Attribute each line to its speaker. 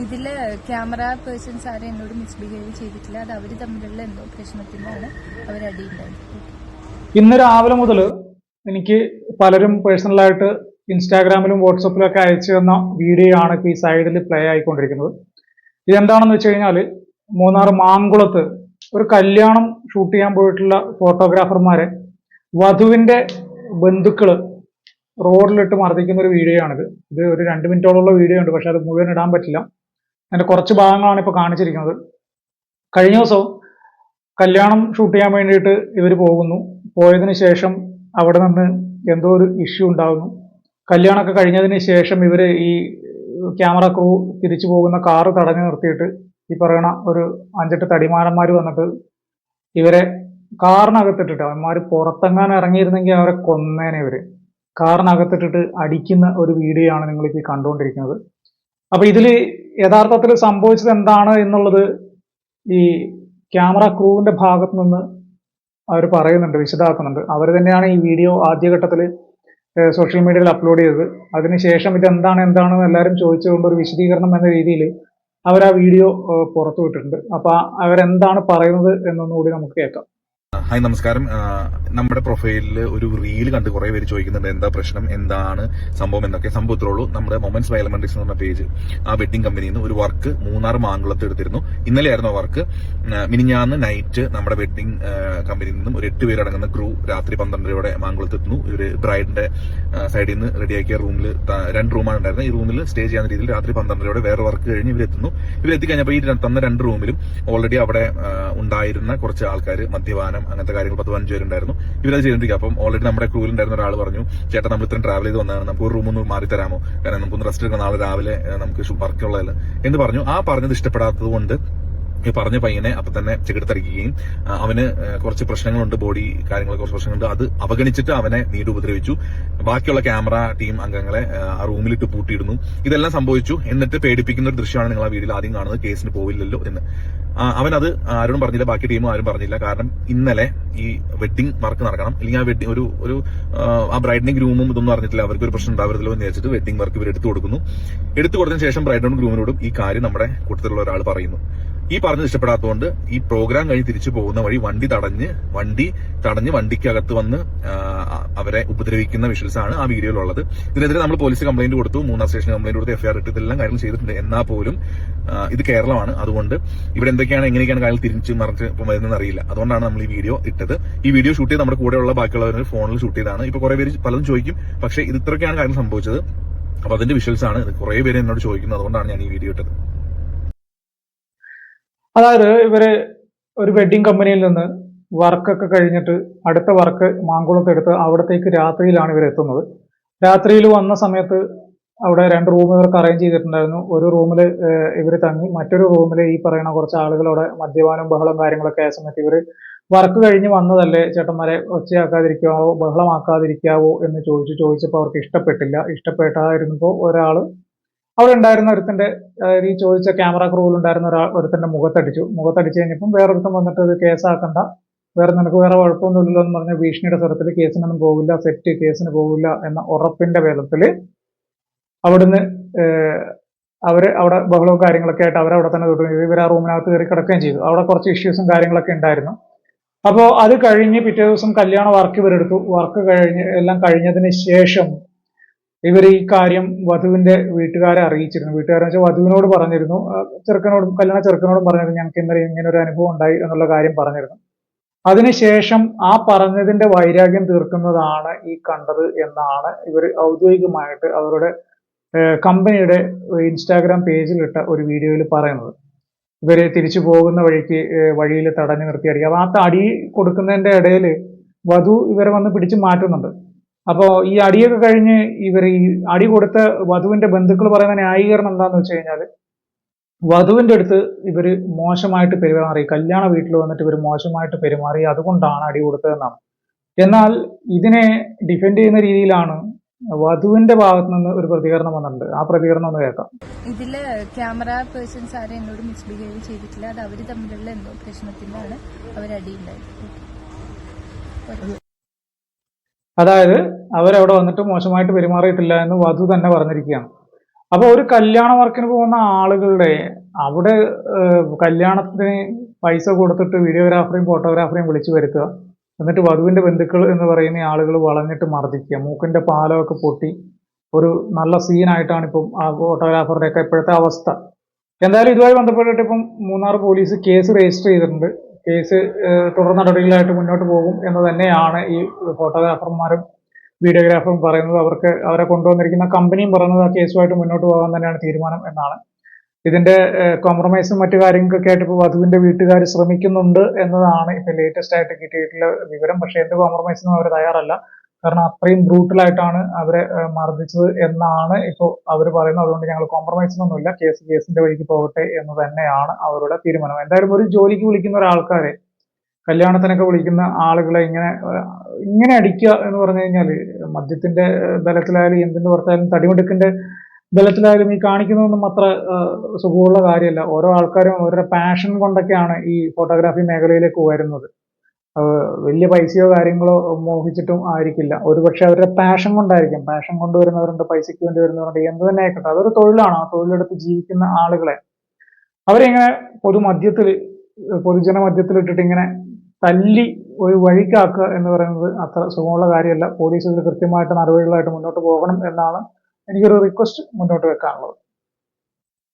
Speaker 1: ഇതിൽ camera persons ആരും എന്നോട് മിസ്ബിഹേവ് ചെയ്തിട്ടില്ല. അത് അവർ തമ്മിലുള്ള എന്തോ പ്രശ്നത്തിനാണ് അവരടിയുണ്ടായത്
Speaker 2: ഇന്ന് രാവിലെ മുതൽ എനിക്ക് പലരും പേഴ്സണലായിട്ട് ഇൻസ്റ്റാഗ്രാമിലും വാട്സപ്പിലും ഒക്കെ അയച്ചു തന്ന വീഡിയോ ആണ് ഇപ്പോൾ ഈ സൈഡിൽ പ്ലേ ആയിക്കൊണ്ടിരിക്കുന്നത്. ഇതെന്താണെന്ന് വെച്ച് കഴിഞ്ഞാൽ മൂന്നാർ മാങ്കുളത്ത് ഒരു കല്യാണം ഷൂട്ട് ചെയ്യാൻ പോയിട്ടുള്ള ഫോട്ടോഗ്രാഫർമാരെ വധുവിന്റെ ബന്ധുക്കൾ റോഡിലിട്ട് മർദ്ദിക്കുന്ന ഒരു വീഡിയോ ആണിത് ഇത് ഒരു രണ്ട് മിനിറ്റോളമുള്ള വീഡിയോ ഉണ്ട് പക്ഷെ അത് മുഴുവൻ ഇടാൻ പറ്റില്ല. അതിന്റെ കുറച്ച് ഭാഗങ്ങളാണ് ഇപ്പോൾ കാണിച്ചിരിക്കുന്നത്. കഴിഞ്ഞ ദിവസം കല്യാണം ഷൂട്ട് ചെയ്യാൻ വേണ്ടിയിട്ട് ഇവർ പോകുന്നു. പോയതിന് ശേഷം അവിടെ നിന്ന് എന്തോ ഒരു ഇഷ്യൂ ഉണ്ടാകുന്നു കല്യാണമൊക്കെ കഴിഞ്ഞതിന് ശേഷം ഇവർ ഈ ക്യാമറ ക്രൂ തിരിച്ചു പോകുന്ന കാറ് തടഞ്ഞു നിർത്തിയിട്ട് ഈ പറയണ ഒരു അഞ്ചെട്ട് തടിമാരന്മാർ വന്നിട്ട് ഇവരെ കാറിനകത്തിട്ടിട്ട് അവന്മാർ പുറത്തെങ്ങാൻ ഇറങ്ങിയിരുന്നെങ്കിൽ അവരെ കൊന്നേനെ ഇവർ കാറിനകത്തിട്ടിട്ട് അടിക്കുന്ന ഒരു വീഡിയോ ആണ് നിങ്ങളിപ്പോൾ കണ്ടുകൊണ്ടിരിക്കുന്നത്. അപ്പൊ ഇതിൽ യഥാർത്ഥത്തിൽ സംഭവിച്ചത് എന്താണ് എന്നുള്ളത് ഈ ക്യാമറ ക്രൂവിന്റെ ഭാഗത്ത് നിന്ന് അവർ പറയുന്നുണ്ട് വിശദമാക്കുന്നുണ്ട്. അവർ തന്നെയാണ് ഈ വീഡിയോ ആദ്യഘട്ടത്തിൽ സോഷ്യൽ മീഡിയയിൽ അപ്ലോഡ് ചെയ്തത്. അതിനുശേഷം ഇത് എന്താണ് എന്താണെന്ന് എല്ലാവരും ചോദിച്ചുകൊണ്ട് ഒരു വിശദീകരണം എന്ന രീതിയിൽ അവർ ആ വീഡിയോ പുറത്തുവിട്ടിട്ടുണ്ട്. അപ്പൊ അവരെന്താണ് പറയുന്നത് എന്നൊന്നുകൂടി നമുക്ക് കേൾക്കാം.
Speaker 3: ഹായ് നമസ്കാരം. നമ്മുടെ പ്രൊഫൈലിൽ ഒരു റീൽ കണ്ട് കുറെ പേര് ചോദിക്കുന്നുണ്ട് എന്താ പ്രശ്നം എന്താണ് സംഭവം എന്നൊക്കെ. സംഭവം ഇത്രേ ഉള്ളൂ. നമ്മുടെ മൊമെന്റ്സ് ബൈ എന്ന് പറഞ്ഞ പേജ് ആ വെഡിങ് കമ്പനിയിൽ നിന്ന് ഒരു വർക്ക് മൂന്നാർ മാങ്കുളത്ത് എടുത്തിരുന്നു. ഇന്നലെ ആയിരുന്നു ആ വർക്ക് മിനിഞ്ഞാന്ന് നൈറ്റ് നമ്മുടെ വെഡിങ് കമ്പനിയിൽ നിന്നും ഒരു എട്ട് പേരടങ്ങുന്ന ക്രൂ രാത്രി പന്ത്രണ്ടരയോടെ മാങ്കുളത്ത് എത്തുന്നു. ഒരു ബ്രൈഡിന്റെ സൈഡിൽ നിന്ന് റെഡിയാക്കിയ റൂമിൽ രണ്ട് റൂമാണ് ഉണ്ടായിരുന്നത്. ഈ റൂമിൽ സ്റ്റേ ചെയ്യുന്ന രീതിയിൽ രാത്രി പന്ത്രണ്ടരയോടെ വേറെ വർക്ക് കഴിഞ്ഞ് ഇവരെത്തുന്നു ഇവരെത്തിക്കഴിഞ്ഞപ്പോൾ ഈ തന്ന രണ്ട് റൂമിലും ഓൾറെഡി അവിടെ ഉണ്ടായിരുന്ന കുറച്ച് ആൾക്കാർ മദ്യപാനം അങ്ങനത്തെ കാര്യങ്ങൾ പത്ത് പതിനഞ്ച് പേരുണ്ടായിരുന്നു. ഇവരത് ചെയ്തിരിക്കുക. അപ്പം ഓൾറെഡി നമ്മുടെ ക്രൂവിൽ ഉണ്ടായിരുന്ന ഒരാൾ പറഞ്ഞു ചേട്ടാ നമ്മൾ ഇത്രയും ട്രാവൽ ചെയ്ത് വന്നതാണ്. നമുക്ക് ഒരു റൂം ഒന്ന് മാറി തരാമോ? കാരണം നമുക്കൊന്ന് റെസ്റ്റ് എടുക്കണം. നാളെ രാവിലെ നമുക്ക് വർക്ക് ഉള്ളതല്ല. എന്ന് പറഞ്ഞു. ആ പറഞ്ഞത് ഇഷ്ടപ്പെടാത്തത് കൊണ്ട് ഈ പറഞ്ഞ പയ്യനെ അപ്പൊ തന്നെ ചെകിടത്തടിക്കുകയും ആ, അവന് കുറച്ച് പ്രശ്നങ്ങളുണ്ട് ബോഡി കാര്യങ്ങൾ കുറച്ച് പ്രശ്നങ്ങളുണ്ട്. അത് അവഗണിച്ചിട്ട് അവനെ നീട് ഉപദ്രവിച്ചു. ബാക്കിയുള്ള ക്യാമറ ടീം അംഗങ്ങളെ ആ, റൂമിലിട്ട് പൂട്ടിയിടുന്നു. ഇതെല്ലാം സംഭവിച്ചു. എന്നിട്ട് പേടിപ്പിക്കുന്ന ഒരു ദൃശ്യമാണ് നിങ്ങൾ ആ വീഡിയോയിൽ ആദ്യം കാണുന്നത്. കേസിന് പോവില്ലല്ലോ എന്ന്. അവനത് ആരോടും പറഞ്ഞില്ല. ബാക്കി ടീമും ആരും പറഞ്ഞില്ല. കാരണം ഇന്നലെ ഈ വെഡിങ് വർക്ക് നടക്കണം. അല്ലെങ്കിൽ ആ വെഡിങ് ഒരു ഒരു ആ, ബ്രൈഡിനും ഗ്രൂമും ഇതൊന്നും അറിഞ്ഞിട്ടില്ല. അവർക്ക് ഒരു പ്രശ്നം ഉണ്ടാവരുതല്ലോ എന്ന് വിചാരിച്ചിട്ട് വെഡിങ് വർക്ക് ഇവർ എടുത്തു കൊടുക്കുന്നു. എടുത്തു കൊടുത്തതിന് ശേഷം ബ്രൈഡിനോടും ഗ്രൂമിനോടും ഈ കാര്യം നമ്മുടെ കൂട്ടത്തിലുള്ള ഒരാൾ പറയുന്നു. ഈ പറഞ്ഞത് ഇഷ്ടപ്പെടാത്തതുകൊണ്ട് ഈ പ്രോഗ്രാം കഴിഞ്ഞ് തിരിച്ചു പോകുന്ന വഴി വണ്ടി തടഞ്ഞ് വണ്ടി തടഞ്ഞ് വണ്ടിക്കകത്ത് വന്ന് അവരെ ഉപദ്രവിക്കുന്ന വിഷ്വൽസ് ആണ് ആ വീഡിയോയിലുള്ളത് ഇതിനെതിരെ നമ്മൾ പോലീസ് കംപ്ലൈന്റ് കൊടുത്തു മൂന്നാം സ്റ്റേഷൻ കംപ്ലൈന്റ് കൊടുത്തു എഫ്ഐആർ ഇട്ട് ഇതെല്ലാം കാര്യങ്ങൾ ചെയ്തിട്ടുണ്ട്. എന്നാൽ പോലും ഇത് കേരളമാണ്. അതുകൊണ്ട് ഇവിടെ എന്തൊക്കെയാണ് എങ്ങനെയൊക്കെയാണ് കാര്യങ്ങൾ തിരിച്ചു മറിച്ച് വരുന്നതെന്ന് അറിയില്ല. അതുകൊണ്ടാണ് നമ്മൾ ഈ വീഡിയോ ഇട്ടത്. ഈ വീഡിയോ ഷൂട്ട് ചെയ്ത് നമ്മുടെ കൂടെയുള്ള ബാക്കിയുള്ളവർ ഫോണിൽ ഷൂട്ട് ചെയ്താണ് ഇപ്പൊ കുറെ പേര് പലതും ചോദിക്കും. പക്ഷേ ഇത് ഇത്രയൊക്കെയാണ് കാര്യം സംഭവിച്ചത്. അപ്പൊ അതിന്റെ വിഷ്വൽസ് ആണ് കുറെ പേര് എന്നോട് ചോദിക്കുന്നത്. അതുകൊണ്ടാണ് ഞാൻ ഈ വീഡിയോ ഇട്ടത്.
Speaker 2: അതായത് ഇവർ ഒരു വെഡിങ് കമ്പനിയിൽ നിന്ന് വർക്കൊക്കെ കഴിഞ്ഞിട്ട് അടുത്ത വർക്ക് മാങ്കുളത്ത് എടുത്ത് അവിടത്തേക്ക് രാത്രിയിലാണ് ഇവർ എത്തുന്നത്. രാത്രിയിൽ വന്ന സമയത്ത് അവിടെ രണ്ട് റൂം ഇവർക്ക് അറേഞ്ച് ചെയ്തിട്ടുണ്ടായിരുന്നു. ഒരു റൂമിൽ ഇവർ തങ്ങി മറ്റൊരു റൂമിൽ ഈ പറയുന്ന കുറച്ച് ആളുകളോടെ മദ്യപാനവും മദ്യപാനം ബഹളം കാര്യങ്ങളൊക്കെ ആയ സമയത്ത് ഇവർ വർക്ക് കഴിഞ്ഞ് വന്നതല്ലേ ചേട്ടന്മാരെ ഒച്ചയാക്കാതിരിക്കാവോ ബഹളമാക്കാതിരിക്കാവോ എന്ന് ചോദിച്ചു ചോദിച്ചപ്പോൾ അവർക്ക് ഇഷ്ടപ്പെട്ടില്ല. ഇഷ്ടപ്പെട്ടായിരുന്നപ്പോൾ ഒരാൾ അവിടെ ഉണ്ടായിരുന്ന ഒരുത്തിന്റെ ഈ ചോദിച്ച ക്യാമറ ക്രൂവിൽ ഉണ്ടായിരുന്ന ഒരാൾ ഒരുത്തിന്റെ മുഖത്തടിച്ചു. മുഖത്തടിച്ചു കഴിഞ്ഞപ്പം വേറൊരുത്തൻ വന്നിട്ട് ഇത് കേസാക്കണ്ട. വേറെ നിനക്ക് വേറെ കുഴപ്പമൊന്നുമില്ലല്ലോ എന്ന് പറഞ്ഞ ഭീഷണിയുടെ സ്വരത്തിൽ കേസിനൊന്നും പോകില്ല സെറ്റ് കേസിന് പോകില്ല എന്ന ഉറപ്പിന്റെ ബലത്തിൽ അവിടുന്ന് അവർ അവിടെ ബഹളവും കാര്യങ്ങളൊക്കെ ആയിട്ട് അവരവിടെ തന്നെ തുടങ്ങി ഇവർ ആ റൂമിനകത്ത് കയറി കിടക്കുകയും ചെയ്തു. അവിടെ കുറച്ച് ഇഷ്യൂസും കാര്യങ്ങളൊക്കെ ഉണ്ടായിരുന്നു. അപ്പോൾ അത് കഴിഞ്ഞ് പിറ്റേ ദിവസം കല്യാണ വർക്ക് ഇവരെടുത്തു. വർക്ക് കഴിഞ്ഞ് എല്ലാം കഴിഞ്ഞതിന് ശേഷം ഇവർ ഈ കാര്യം വധുവിന്റെ വീട്ടുകാരെ അറിയിച്ചിരുന്നു. വീട്ടുകാരെന്ന് വെച്ചാൽ വധുവിനോട് പറഞ്ഞിരുന്നു. ചെറുക്കനോടും കല്യാണ ചെറുക്കനോടും പറഞ്ഞിരുന്നു. ഞങ്ങൾക്ക് ഇന്നലെ ഇങ്ങനെ ഒരു അനുഭവം ഉണ്ടായി എന്നുള്ള കാര്യം പറഞ്ഞിരുന്നു. അതിനുശേഷം ആ പറഞ്ഞതിന്റെ വൈരാഗ്യം തീർക്കുന്നതാണ് ഈ കണ്ടത് എന്നാണ് ഇവർ ഔദ്യോഗികമായിട്ട് അവരുടെ കമ്പനിയുടെ ഇൻസ്റ്റാഗ്രാം പേജിലിട്ട ഒരു വീഡിയോയിൽ പറയുന്നത്. ഇവർ തിരിച്ചു പോകുന്ന വഴിക്ക് വഴിയിൽ തടഞ്ഞു നിർത്തി അടിക്കുക അപ്പൊ ആ തടി കൊടുക്കുന്നതിന്റെ ഇടയിൽ വധു ഇവരെ വന്ന് പിടിച്ചു മാറ്റുന്നുണ്ട്. അപ്പോ ഈ അടിയൊക്കെ കഴിഞ്ഞ് ഇവർ ഈ അടി കൊടുത്ത വധുവിന്റെ ബന്ധുക്കൾ പറയുന്ന ന്യായീകരണം എന്താന്ന് വെച്ച് കഴിഞ്ഞാൽ വധുവിന്റെ അടുത്ത് ഇവർ മോശമായിട്ട് പെരുമാറി കല്യാണ വീട്ടിൽ വന്നിട്ട് ഇവർ മോശമായിട്ട് പെരുമാറി അതുകൊണ്ടാണ് അടി കൊടുത്തതെന്നാണ്. എന്നാൽ ഇതിനെ ഡിഫെൻഡ് ചെയ്യുന്ന രീതിയിലാണ് വധുവിന്റെ ഭാഗത്ത് നിന്ന് ഒരു പ്രതികരണം വന്നിട്ടുണ്ട്. ആ പ്രതികരണം ഒന്ന് കേൾക്കാം.
Speaker 1: ഇതിൽ ക്യാമറ പേഴ്സൺസ് ആരും എന്നോട് മിസ്ബിഹേവ് ചെയ്തിട്ടില്ല. അത് അവർ തമ്മിലുള്ള എന്തോ പ്രശ്നത്തിനാണ് അവരടിയുണ്ടായത്
Speaker 2: അതായത് അവരവിടെ വന്നിട്ട് മോശമായിട്ട് പെരുമാറിയിട്ടില്ല എന്ന് വധു തന്നെ പറഞ്ഞിരിക്കുകയാണ്. അപ്പോൾ ഒരു കല്യാണ വർക്കിന് പോകുന്ന ആളുകളുടെ അവിടെ കല്യാണത്തിന് പൈസ കൊടുത്തിട്ട് വീഡിയോഗ്രാഫറെയും ഫോട്ടോഗ്രാഫറെയും വിളിച്ചു വരുത്തുക. എന്നിട്ട് വധുവിന്റെ ബന്ധുക്കൾ എന്ന് പറയുന്ന ആളുകൾ വളഞ്ഞിട്ട് മർദ്ദിക്കുക. മൂക്കിന്റെ പാലമൊക്കെ പൊട്ടി. ഒരു നല്ല സീനായിട്ടാണ് ഇപ്പം ആ ഫോട്ടോഗ്രാഫറുടെയൊക്കെ ഇപ്പോഴത്തെ അവസ്ഥ. എന്തായാലും ഇതുമായി ബന്ധപ്പെട്ടിട്ട് ഇപ്പം മൂന്നാർ പോലീസ് കേസ് രജിസ്റ്റർ ചെയ്തിട്ടുണ്ട്. കേസ് തുടർ നടപടികളായിട്ട് മുന്നോട്ട് പോകും എന്ന് തന്നെയാണ് ഈ ഫോട്ടോഗ്രാഫർമാരും വീഡിയോഗ്രാഫറും പറയുന്നത്. അവർക്ക് അവരെ കൊണ്ടുവന്നിരിക്കുന്ന കമ്പനിയും പറയുന്നത് ആ കേസുമായിട്ട് മുന്നോട്ട് പോകാൻ തന്നെയാണ് തീരുമാനം എന്നാണ്. ഇതിന്റെ കോംപ്രമൈസും മറ്റു കാര്യങ്ങൾക്കൊക്കെ ആയിട്ട് ഇപ്പോൾ വധുവിന്റെ വീട്ടുകാർ ശ്രമിക്കുന്നുണ്ട് എന്നതാണ് ഇപ്പൊ ലേറ്റസ്റ്റ് ആയിട്ട് കിട്ടിയിട്ടുള്ള വിവരം. പക്ഷെ എന്ത് കോംപ്രമൈസിനും അവർ തയ്യാറല്ല. കാരണം അത്രയും ബ്രൂട്ടലായിട്ടാണ് അവരെ മർദ്ദിച്ചത് എന്നാണ് ഇപ്പോൾ അവർ പറയുന്നത്. അതുകൊണ്ട് ഞങ്ങൾ കോംപ്രമൈസ് കോംപ്രമൈസിനൊന്നുമില്ല കേസ് കേസിന്റെ വഴിക്ക് പോകട്ടെ എന്ന് തന്നെയാണ് അവരുടെ തീരുമാനം. എന്തായാലും ഒരു ജോലിക്ക് വിളിക്കുന്ന ഒരാൾക്കാരെ കല്യാണത്തിനൊക്കെ വിളിക്കുന്ന ആളുകളെ ഇങ്ങനെ ഇങ്ങനെ അടിക്കുക എന്ന് പറഞ്ഞു കഴിഞ്ഞാൽ മദ്യത്തിന്റെ ബലത്തിലായാലും എന്തിന്റെ പുറത്തായാലും തടിമെടുക്കിന്റെ ബലത്തിലായാലും ഈ കാണിക്കുന്നതൊന്നും അത്ര സുഖമുള്ള കാര്യമല്ല. ഓരോ ആൾക്കാരും അവരുടെ പാഷൻ കൊണ്ടൊക്കെയാണ് ഈ ഫോട്ടോഗ്രാഫി മേഖലയിലേക്ക് വരുന്നത് വലിയ പൈസയോ കാര്യങ്ങളോ മോഹിച്ചിട്ടും ആയിരിക്കില്ല. ഒരുപക്ഷെ അവരുടെ പാഷൻ കൊണ്ടായിരിക്കും. പാഷൻ കൊണ്ടുവരുന്നവരുണ്ട് പൈസയ്ക്ക് വേണ്ടി വരുന്നവരുണ്ട് എന്ത് തന്നെ ആയിക്കോട്ടെ. അതൊരു തൊഴിലാണ് ആ തൊഴിലെടുത്ത് ജീവിക്കുന്ന ആളുകളെ. അവരിങ്ങനെ പൊതുമധ്യത്തിൽ പൊതുജന മധ്യത്തിൽ ഇട്ടിട്ട് ഇങ്ങനെ തല്ലി ഒരു വഴിക്കാക്കുക എന്ന് പറയുന്നത് അത്ര സുഖമുള്ള കാര്യമല്ല. പോലീസ് ഇതിൽ കൃത്യമായിട്ട് നടപടികളായിട്ട് മുന്നോട്ട് പോകണം എന്നാണ് എനിക്കൊരു റിക്വസ്റ്റ് മുന്നോട്ട് വെക്കാനുള്ളത്.